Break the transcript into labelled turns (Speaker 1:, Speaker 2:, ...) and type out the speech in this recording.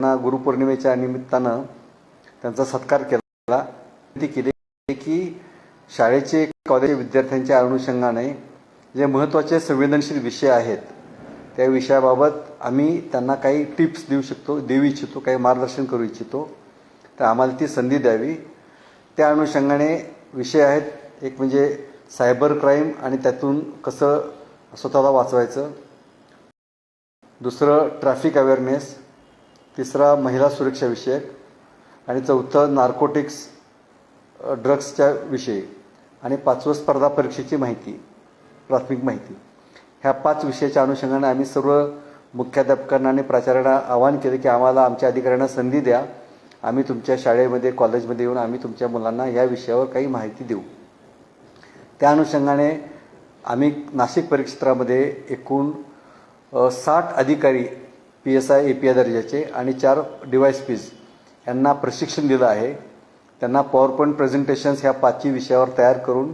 Speaker 1: त्यांना गुरुपौर्णिमेच्या निमित्तानं त्यांचा सत्कार केला. विनंती केली की शाळेचे कॉलेज विद्यार्थ्यांच्या अनुषंगाने जे महत्त्वाचे संवेदनशील विषय आहेत त्या विषयाबाबत आम्ही त्यांना काही टिप्स देऊ शकतो देऊ इच्छितो काही मार्गदर्शन करू इच्छितो. तर आम्हाला ती संधी द्यावी. त्या अनुषंगाने विषय आहेत एक म्हणजे सायबर क्राईम आणि त्यातून कसं स्वतःला वाचवायचं. दुसरं ट्रॅफिक अवेअरनेस. तिसरा महिला सुरक्षा विषयक आणि चौथं नार्कोटिक्स ड्रग्सच्या विषयी. आणि पाचवं स्पर्धा परीक्षेची माहिती प्राथमिक माहिती. ह्या पाच विषयाच्या अनुषंगाने आम्ही सर्व मुख्याध्यापकांना आणि प्राचार्यांना आवाहन केले की आम्हाला आमच्या अधिकाऱ्यांना संधी द्या. आम्ही तुमच्या शाळेमध्ये कॉलेजमध्ये येऊन आम्ही तुमच्या मुलांना या विषयावर काही माहिती देऊ. त्या अनुषंगाने आम्ही नाशिक परिक्षेत्रामध्ये एकूण साठ अधिकारी P S I A P I दर्जाचे आणि चार डिवाइस पीज यांना प्रशिक्षण दिलं आहे. त्यांना पॉवर पॉईंट प्रेझेंटेशन्स ह्या पाचही विषयावर तयार करून